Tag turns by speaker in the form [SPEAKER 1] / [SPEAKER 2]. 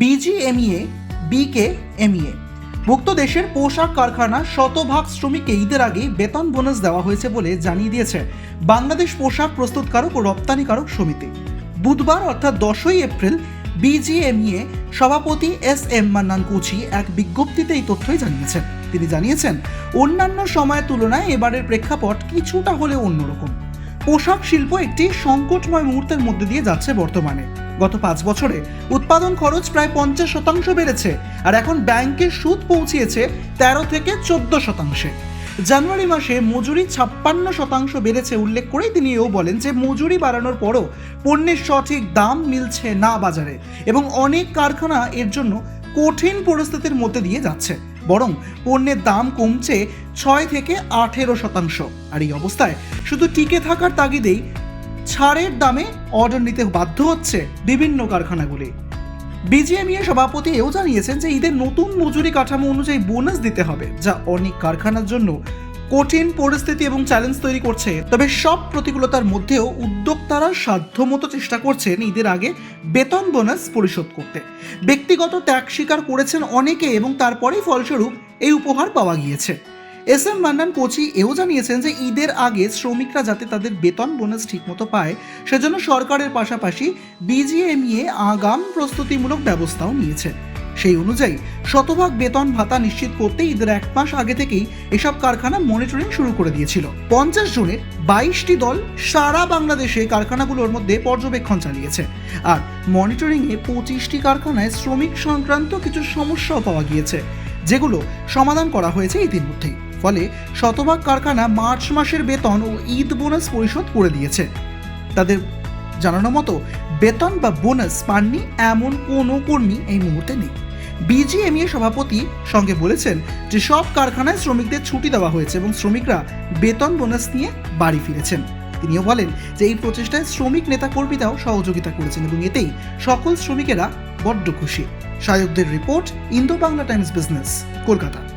[SPEAKER 1] BGMEA বিকে MEA ভুক্ত দেশের পোশাক কারখানা শতভাগ শ্রমিককে ঈদের আগেই বেতন বোনাস দেওয়া হয়েছে বলে জানিয়ে দিয়েছে বাংলাদেশ পোশাক প্রস্তুতকারক ও রপ্তানিকারক সমিতি বুধবার অর্থাৎ দশই এপ্রিল বিজিএমইএ e সভাপতি এস এম মান্নান কুচি এক বিজ্ঞপ্তিতে এই তথ্যই জানিয়েছেন তিনি জানিয়েছেন অন্যান্য সময়ের তুলনায় এবারের প্রেক্ষাপট কিছুটা হলেও অন্যরকম পোশাক শিল্প একটি সংকটময় মুহূর্তের মধ্যে দিয়ে যাচ্ছে বর্তমানে গত পাঁচ বছরে উৎপাদন খরচ প্রায় পঞ্চাশ শতাংশ বেড়েছে আর এখন ব্যাংকের সুদ পৌঁছিয়েছে তেরো থেকে চোদ্দ শতাংশে জানুয়ারি মাসে মজুরি ছাপ্পান্ন শতাংশ বেড়েছে উল্লেখ করেই তিনি এও বলেন যে মজুরি বাড়ানোর পরও পণ্যের সঠিক দাম মিলছে না বাজারে এবং অনেক কারখানা এর জন্য কঠিন পরিস্থিতির মধ্যে দিয়ে যাচ্ছে বরং পণ্যের দাম কমছে ছয় থেকে আঠেরো শতাংশ আর এই অবস্থায় শুধু টিকে থাকার তাগিদেই ছাড়ের দামে অর্ডার নিতে বাধ্য হচ্ছে বিভিন্ন কারখানাগুলি বিজিএমইএ সভাপতি এও জানিয়েছেন যে ঈদের নতুন মজুরি কাঠামো অনুযায়ী বোনাস দিতে হবে যা অনেক কারখানার জন্য কঠিন পরিস্থিতি এবং চ্যালেঞ্জ তৈরি করছে তবে সব প্রতিকূলতার মধ্যেও উদ্যোক্তারা সাধ্যমতো চেষ্টা করছেন ঈদের আগে বেতন বোনাস পরিশোধ করতে ব্যক্তিগত ত্যাগ স্বীকার করেছেন অনেকে এবং তারপরেই ফলস্বরূপ এই উপহার পাওয়া গিয়েছে এস এম মান্নান কোচি এও জানিয়েছেন যে ঈদের আগে শ্রমিকরা যাতে তাদের বেতন বোনাস ঠিকমতো পায় সেজন্য সরকারের পাশাপাশি বিজিএমইএ আগাম প্রস্তুতিমূলক ব্যবস্থাও নিয়েছে সেই অনুযায়ী শতভাগ বেতন ভাতা নিশ্চিত করতে ঈদের এক মাস আগে থেকেই এসব কারখানা মনিটরিং শুরু করে দিয়েছিল পঞ্চাশ জনের বাইশটি দল সারা বাংলাদেশে কারখানাগুলোর মধ্যে পর্যবেক্ষণ চালিয়েছে আর মনিটরিংয়ে পঁচিশটি কারখানায় শ্রমিক সংক্রান্ত কিছু সমস্যাও পাওয়া গিয়েছে যেগুলো সমাধান করা হয়েছে ইতিমধ্যেই ফলে শতভাগ কারখানা মার্চ মাসের বেতন ও ঈদ বোনাস পরিশোধ করে দিয়েছে তাদের জানানো মতো বেতন বা বোনাস পাননি এমন কোনো কর্মী এই মুহূর্তে নেই বিজিএমইএ সভাপতি সঙ্গে বলেছেন যে সব কারখানায় শ্রমিকদের ছুটি দেওয়া হয়েছে এবং শ্রমিকরা বেতন বোনাস নিয়ে বাড়ি ফিরেছেন তিনিও বলেন যে এই প্রচেষ্টায় শ্রমিক নেতা কর্মীরাও সহযোগিতা করেছেন এবং এতেই সকল শ্রমিকেরা বড্ড খুশি সায়কদের report Indo Bangla Times business Kolkata